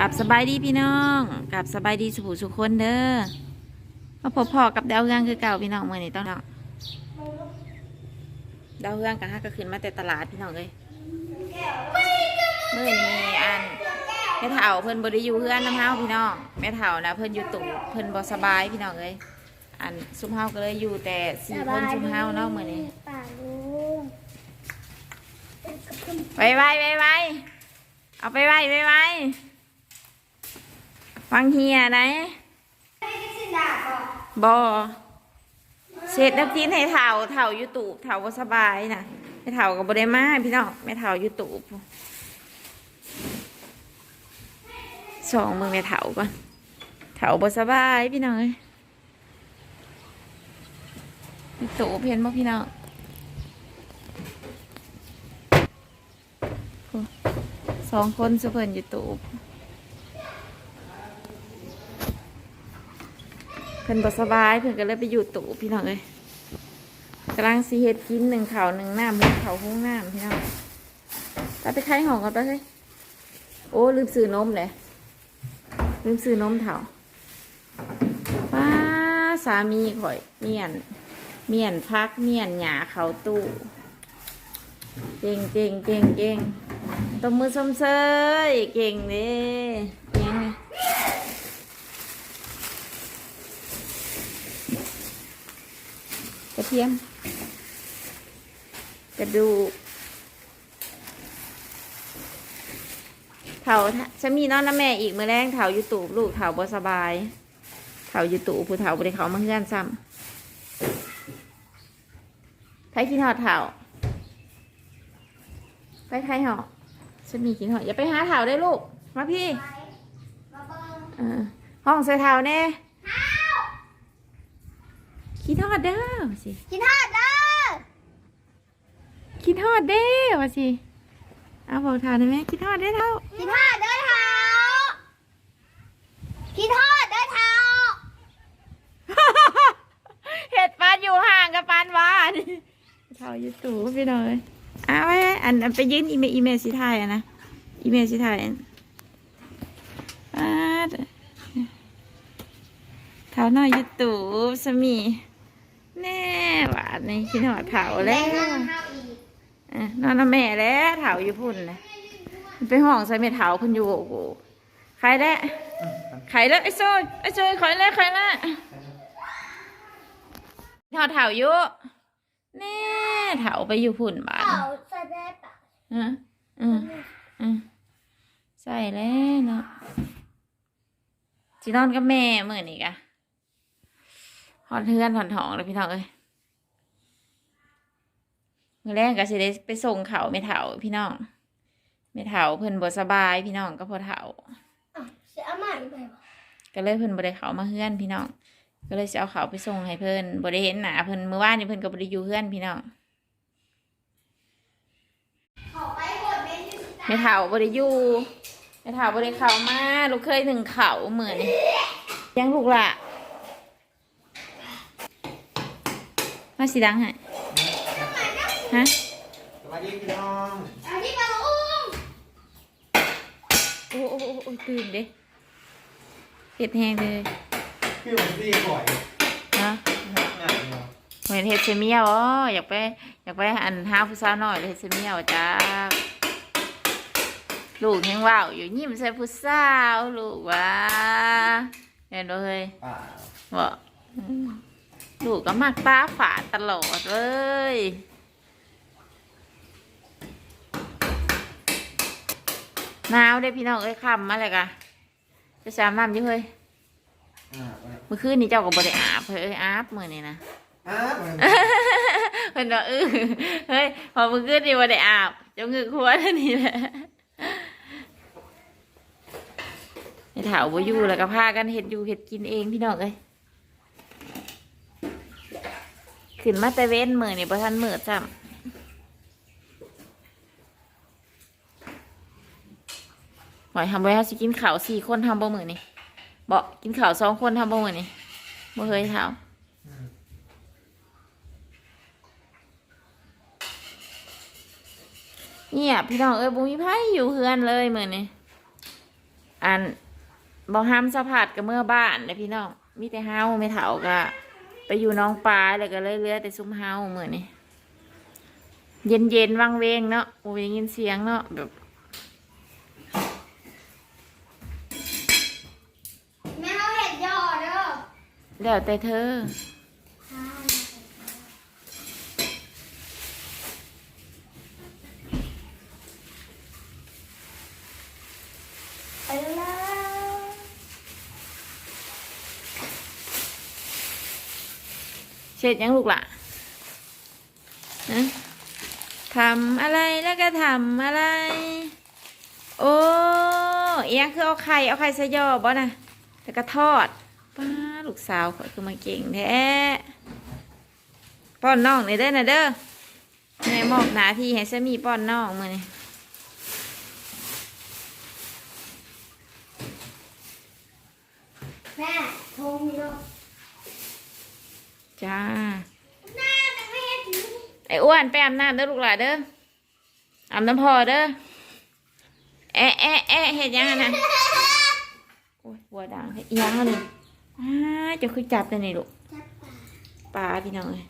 กับสบายดีพี่น้องกับสบายดีสุขสุขคนเด้อมาพบพอกับดาวเฮืองคือเก่าพี่น้องเมื่อนี้ต้องน้องดาวเฮืองกับฮักก็ขึ้นมาแต่ตลาดพี่น้องเลยเมื่อนี้อันแม่เฒ่าเพิ่นบริยูเฮือนน้ำเฮาพี่น้องแม่เฒ่านะเพิ่นอยู่ตู่เพิ่นบ่สบายพี่น้องเลยอันซุมเฮาก็เลยอยู่แต่สี่คนซุมเฮาเนาะมื่อนี้ไวไวไวไวเอาไปไวไวไว ฟังเฮียไหนสิดาบอกบอเศษนักจีนให้เถ่าเถ่าอยู่ตูบเถ่าบ่สบายนะไม่เถ่ากับบได้มาพี่น้องไม่เถ่าอยู่ตูบสองมือไม่เถ่าก่อนเถ่าบ่สบายพี่น้องยูตูบเห็นบ่พี่น้องสองคนสุเพิ่นอยู่ตูบ พิ่นบ่สบายเพิ่นก็เลยไปอยู่ตู่พี่น้องเอ้ยกำลังสิเฮ็ดกินหนึ่งเขาหนึ่งน้ำหนึ่งข้าหุ้งน้ำพี่น้องตาไปขายของกันไปเฮ้ยโอ้ลืมซื้อนมเลยลืมซื้อนมเถาป้าสามีข่อย เมียน เมียนพักเมียนหยาเขาตู้เก่งเก่งเก่งเก่งตบมือสมเซยเก่งเด้ยังไง ระเทียม กระดูกเถาจะมีนอนน้ำแม่อีกมือแรงเถาอยู่ตูบลูกเถาบ่สบายเถาอยู่ตูบผู้เถาบริเขามาเฮือนซ้ำไทยกินหอดเถาไปไทยหอจะมีกินหอดอย่าไปหาเถาได้ลูก มาพี่มาเบิ้งเออห้องใส่เถาแน่คิดท อดเด้อสิกินทอดเด้อคิดทอดเด้อว่าสิเอาบอกเถาได้ไหมคิดทอดได้เท่ากินทอดเด้อเท้ากินทอดเด้อเท้าเห็ดปานอยู่ห่างกับปานหวานเท่าอยู่ตู่พี่น้อยเอาไว้อันอันไปยืนอีเมลอีเมลสีไทยอะนะอีเมลสีไทยอันอ่าเท่าน้อยอยู่ตู่สมี แน่หวานนี่คิดหอดเถาแล้งวนั่งเท้าอีกอะนอนน้ำแม่แล้วเถาอยู่พุ่นเลยไปห้องใส่เม็ดเถาเพุ่นอยู่โอ้โหใครแล้วใครแล้วไอ้โซ่ไอ้โซ่ใครแล้วใครแล้วทอดเถาอยู่แน่เถาไปอยู่พุ่นบ้านเท้าใส่ได้ปะอืมอืมอืมใส่แล้วเนาะจีนอนกับแม่เมื่อนี่กะ หอนเทือนหอนทองเลยพี่น้องเอ้ยมื่อแรกก็สิได้ไปส่งเขาไม่เถาพี่น้องไม่เถาเพิ่นบ่สบายพี่น้องก็พอเถาอะเสียใหม่ไปบ่ก็เลยเพิ่นบ่ได้เขามาเฮือนพี่น้อง ก็เลยสิเอาเขาไปส่งให้เพิ่นบ่ได้เห็นหน้าเพิ่นเมื่อวานนี้เพิ่นก็บ่ได้อยู่เฮือนพี่น้องขอไปกดเมนที่สิไม่เถาบ่ได้อยู่ไม่เถาบ่ได้เข้ามาลูกเคยหนึ่งเขาเหมือนยังลูกละ มาสิดังให้ฮะสวัสดีพี่น้องอันนี้ปลาลุงโอ้โอ้โอ้โอ้ตื่นเด้เห็ดแห้งเลยพี่ผมดีก่อยเนาะหนักเนาะเหมือนเห็ดเซเมียวอ๋ออยากไปอยากไปอันห้าผู้สาวหน่อยเลยเห็ดเซเมียวจ้าลูกยังว่าวอยู่ยิ้มใส่ผู้สาวลูกว่าเห็นบ่เฮ้ยเปล่าบอกอืม ลูกก็มักตาฝาดตลอดเลยหนาวเด้พี่น้องเอ้ยค่ำมาเลยกะจะสามน้ำอยิ่เฮ้ยอ่าเมื่อคืนนี้เจ้าก็บ่ได้อาบเฮ้ยเอ้ยอาบมื้อนี้นะอ่ามันเพิ่นว่าเออเฮ้ยพอเมื่อคืนนี้บ่ได้อาบเจ้าเงือกหัวเท่านี้แหละไอ้ถาวบ่อยู่แล้วก็พากันเฮ็ดอยู่เฮ็ดกินเองพี่น้องเอ้ย ขึ้นมาแต่เว้นมือนี่บ่ทันมือจ้ำหอยทำไว้ให้สิกินข้าวสี่คนทำบ่มือนี่บ่กินข้าวสองคนทำบ่มือนี่บ่เคยทำเงียพี่น้องเอ้ยบุมีไพ่อยู่เฮือนเลยเหมือนนี่อันบอกห้ามสะพัดกับเมื่อบ้านเลยพี่น้องมีแต่เฮาไม่เถาก็ ไปอยู่น้องปลาแล้วก็เลยเหลือแต่ซุ้มเฮาเหมือนนี่เย็นเย็นๆวังเวงเนาะโอ้ยยินเสียงเนาะแบบแม่เขาเห็ดยอเด้อแล้วแต่เธอ ไปแล้ว เช็ดยังลูกล่ะฮะทำอะไรแล้วก็ทำอะไร โอ้เอียงคือเอาไข่เอาไข่ใส่ยอบ่นะแล้วก็ทอดป้าลูกสาวข่อยคือมาเก่งแท้ป้อนน้องนี่เด้อนะเด้อแม่มอบหนาที่ให้สามีป้อนน้องมือนี่ยแม่ทรมีเด้อจ้าห น้าแต่ไม่เห็นถึงไอ้อ้วนไปอาบน้ำเด้อลูกหลานเด้ออาบน้ำพอเด้อแอะแอะแอะเห็ดยังไงนะโอ้ยบัวดังเฮ็ดอิหยังเลยอ้าเจะคือจับเลยนี่ลูกจับปลาปลาพี่น้องเลย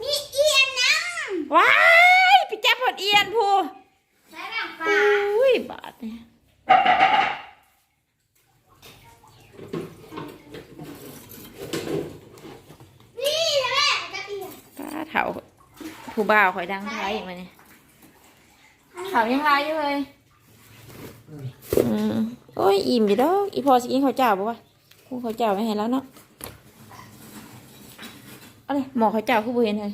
มีเอียนน้ว้ายไปจับผดเอียนพูำใช้แบบปลาอุ้ยบาดเนี่ย นี่แม่จับเอียน ปลา เถาผู้บ่าวคอยดังไทยมาเนี่ยเถายังไรอยู่เลยอืมโอ้ยอิ่มอยู่ดอกอีพอสิกินข้าวเจ้าบ่วะคู่ข้าวเจ้าไม่เห็นแล้วเนาะเอาเลยหมอข้าวเจ้าคู่บ่เห็นเลย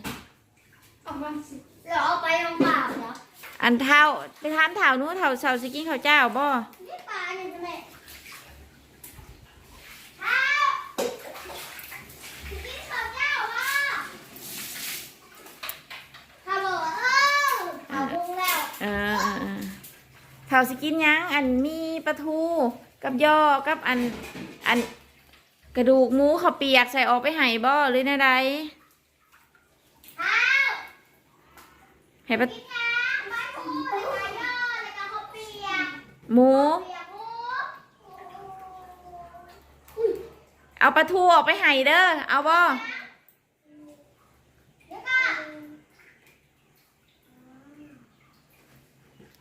ออกมาสิเราเอาไปลงเปล่าเหรออันเท้าไปทานเท้านู้นเท้าเสาสิกินข้าวเจ้าบ่ นี่ปลาเนี่ยจะแม่ข้าวกินข้าวเจ้าว่ะข้าวบอกว่าเออข้าวปรุงแล้ว เออเออเออ เท้าสิกินยังอันมีปลาทูกับยอกับอันอันกระดูกหมูข้าวเปียกใส่ออกไปให้บ่หรือในใดข้ให้ปลาหมูเปียกหมูเอาปลาทูออกไปให้เด้อเอาบ่ แล้วก็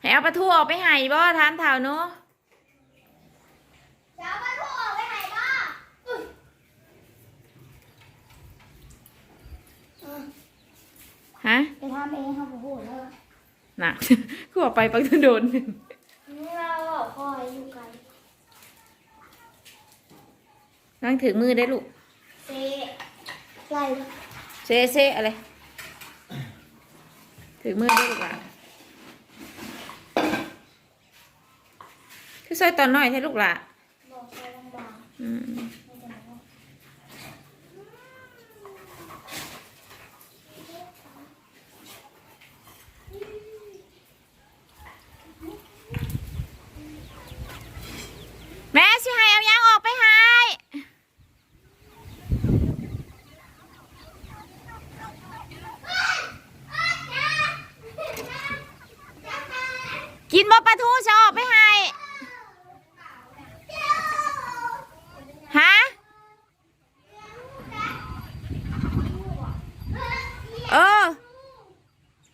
ให้เอา ปลาทูออกไปให้บ่ทานเท้านู้นจะเอาปลาทูออกไปไหนบ้างอุ๊ยเออฮะจะทำเองครับโอ้โหแล้วน่ะคือว่าไปปักทุนโดนนี่เราบอกคอยอยู่ไกลนั่งถือมือได้ลูกเซไล่เซเซอะไรถือมือได้ลูกหล่ะ คือซอยตอนน้อยใช่ลูกหละบอกคอยบางอืมๆไม่ได้บอกแม่สิให้เอายางออกไปให้กินบ่ปลาทูจะออกไปให้ฮะ เออ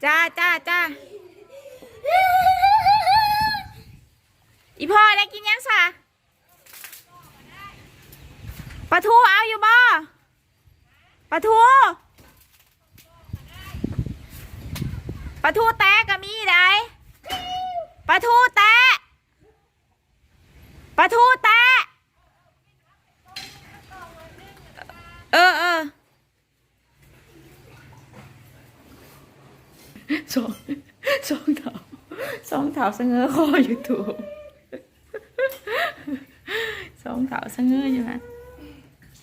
จ้าจ้าจ้า อีพ่อได้กินยังสะปลาทูเอาอยู่บ่ปลาทูปลาทูแตะก็มีได้ปลาทูแตะปลาทูแตะเออเออสองสองเท้าสองเท้าสงอคออยู่ถูกสองเท้าสะเงออยู่นะ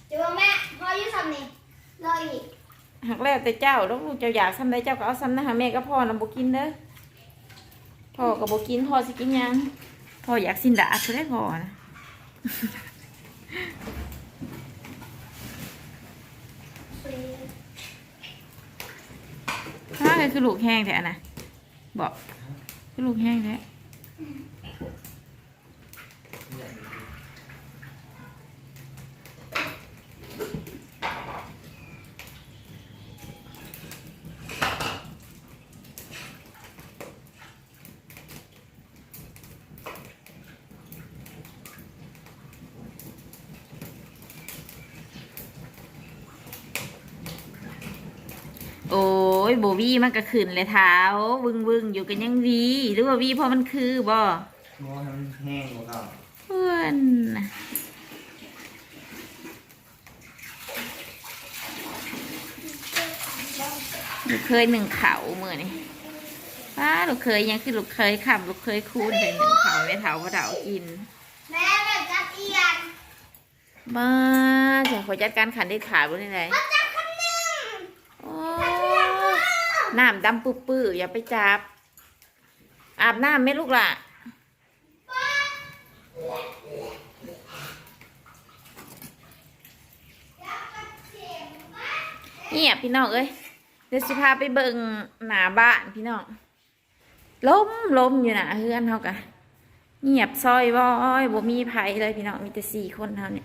เดี๋ยวแม่พออยู่ทำนี่รออีกหักแล้วแต่เจ้าแล้วลูกเจ้าอยากซ้ำได้เจ้าก็เอาซ้ำนะหาแม่ก็พ่อนะบกินเด้อพ่อก็บกินพ่อสิกินหยังพ่ออยากสินดาก็ได้พ่อนะเซถ้าไงคือลูกแห้งแท้นะบอกคือลูกแห้งแท้ ยโบวีมันก็ขึ้นเลยเท้า วึงวึงๆอยู่กันยังวีหรือว่าวีเพราะมันคือบ่มองให้มันแห้งกว่าเก่าเพื่อนน่ะลูกเคยหนึ่งเขามือนี่ป้าลูกเคยยังคือลูกเคยขำลูกเคยคูณเป็นหนึ่งเขาไม่เถาพระเถากินแม่แม่จับเอียนมาจะขอจัดการขันได้ขาดบนนี้เลยมาจับคันหนึ่ง โอ้ น้ำดำปื้อๆอย่าไปจับ อาบน้ำไหมลูกล่ะเงียบพี่น้องเอ้ยเดี๋ยวสิพาไปเบิ่งหนาบ้านพี่น้องล้มล้มอยู่นะเฮือนเขากะเงียบซอยว้อยบ่มีไผเลยพี่น้องมีแต่สี่คนเท่านี้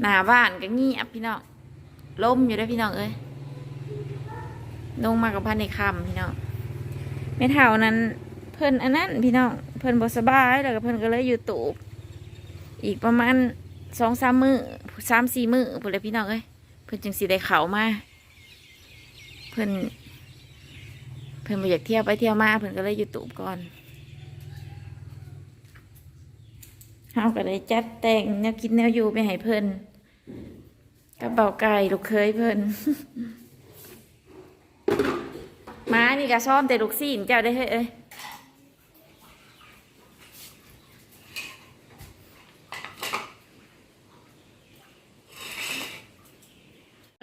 หนาบ้านก็เงียบพี่น้องล้มอยู่เด้วยพี่น้องเอ้ย ลงมากับพันในคำพี่น้องไม่เท่านั้นเพิ่นอันนั้นพี่น้องเพิ่นบสบายแล้วก็เพิ่นก็เลยอยู่ตูบอีกประมาณสองสามมือสามสี่มือพูดเลยพี่น้องเอ้ยเพิ่นจึงสิได้เขามาเพิ่นเพิ่นบ่อยากเที่ยวไปเที่ยวมาเพิ่นก็เลยอยู่ตูบก่อนเฮาก็เลยจัดแต่งแนวกินแนวอยู่ไปให้เพิ่นกระเป๋าไก่ลูกเคยเพิ่น นี่ก็ซ่อมแต่ลูกซีนเจ้าได้เฮ้ยเอ้ย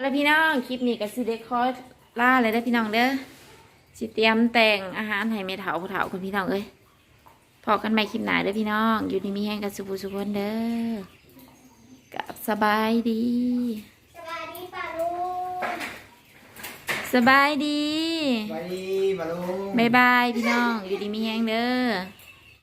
แล้วพี่น้องคลิปนี้ก็สิได้ขอล่าเลยได้พี่น้องเด้อสิเตรียมแต่งอาหารให้เมถาผู้เฒ่าคุณพี่น้องเอ้ยพอกันใหม่คลิปหน้าเด้อพี่น้อง อยู่ดีมีแห้งกันสุภูสุพนเด้อกับสบายดี สวัสดีป่าลุง สบายดี ไปดีมาลุงบายบายพี่น้อง อยู่ดีมีแห้งเด้อ